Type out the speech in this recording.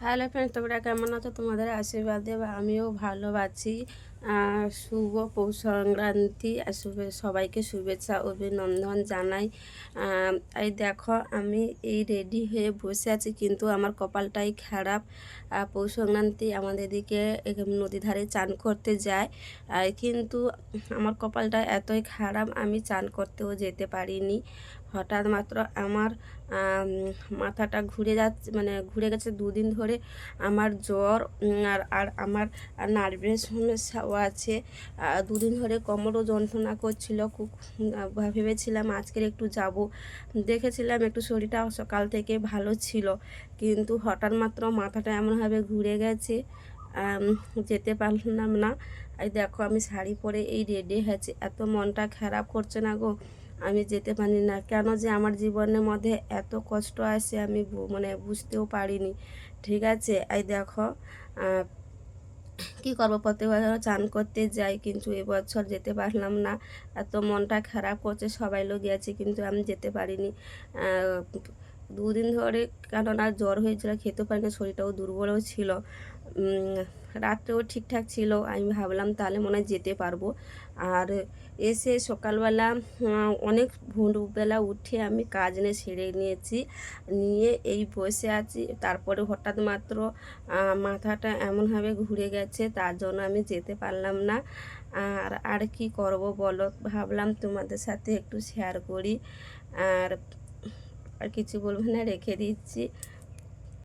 Hello friends তোমরা কেমন আছো? তোমাদের আশীর্বাদ দেব আমিও ভালো আছি। শুভ, পৌষ সংক্রান্তি সবাইকে শুভেচ্ছা, অভিনন্দন জানাই। এই দেখো, আমি এই রেডি হয়ে বসে আছি, কিন্তু আমার কপালটাই খারাপ। পৌষ সংক্রান্তি আমাদের এদিকে নদী ধারে চান করতে যায়। কিন্তু আমার কপালটা এতই খারাপ, আমি চান করতেও যেতে পারিনি। হঠাৎ মাত্র আমার মাথাটা ঘুরে যাচ্ছে মানে ঘুরে গেছে দুদিন ধরে। আমার জ্বর আর আর আমার নার্ভের সমস্যাও আছে। দুদিন ধরে কোমরও যন্ত্রণা করছিল। খুব ভেবেছিলাম আজকের একটু যাব। দেখেছিলাম একটু শরীরটা সকাল থেকে ভালো ছিল। কিন্তু হঠাৎ মাত্র মাথাটা এমনভাবে ঘুরে গেছে যেতে পারলাম না। এই দেখো আমি শাড়ি পরে এই রেডি হয়েছি। এত মনটা খারাপ করছে না গো, আমি যেতে পারি না। কেন যে আমার জীবনের মধ্যে এত কষ্ট আসে আমি মানে বুঝতেও পারিনি। ঠিক আছে, এই দেখো কি করব? প্রত্যেক বছর চান করতে যাই, কিন্তু এবছর যেতে পারলাম না। এত মনটা খারাপ করছে, সবাই লোক গেছে কিন্তু আমি যেতে পারিনি। দুদিন ধরে কেননা জ্বর হয়েছিল খেতে পারিনি, শরীরটাও দুর্বলও ছিল। রাত্রেও ঠিকঠাক ছিল। আমি ভাবলাম তাহলে মনে যেতে পারব। আর এসে সকালবেলা অনেক ভোরবেলা উঠে আমি কাজ নিয়ে সেরে নিয়েছি। নিয়ে এই বসে আছি। তারপরে হঠাৎ মাত্র মাথাটা এমনভাবে ঘুরে গেছে, তার জন্য আমি যেতে পারলাম না। আর আর কি করব বলো? ভাবলাম তোমাদের সাথে একটু শেয়ার করি। আর আর কিছু বলব না, রেখে দিচ্ছি।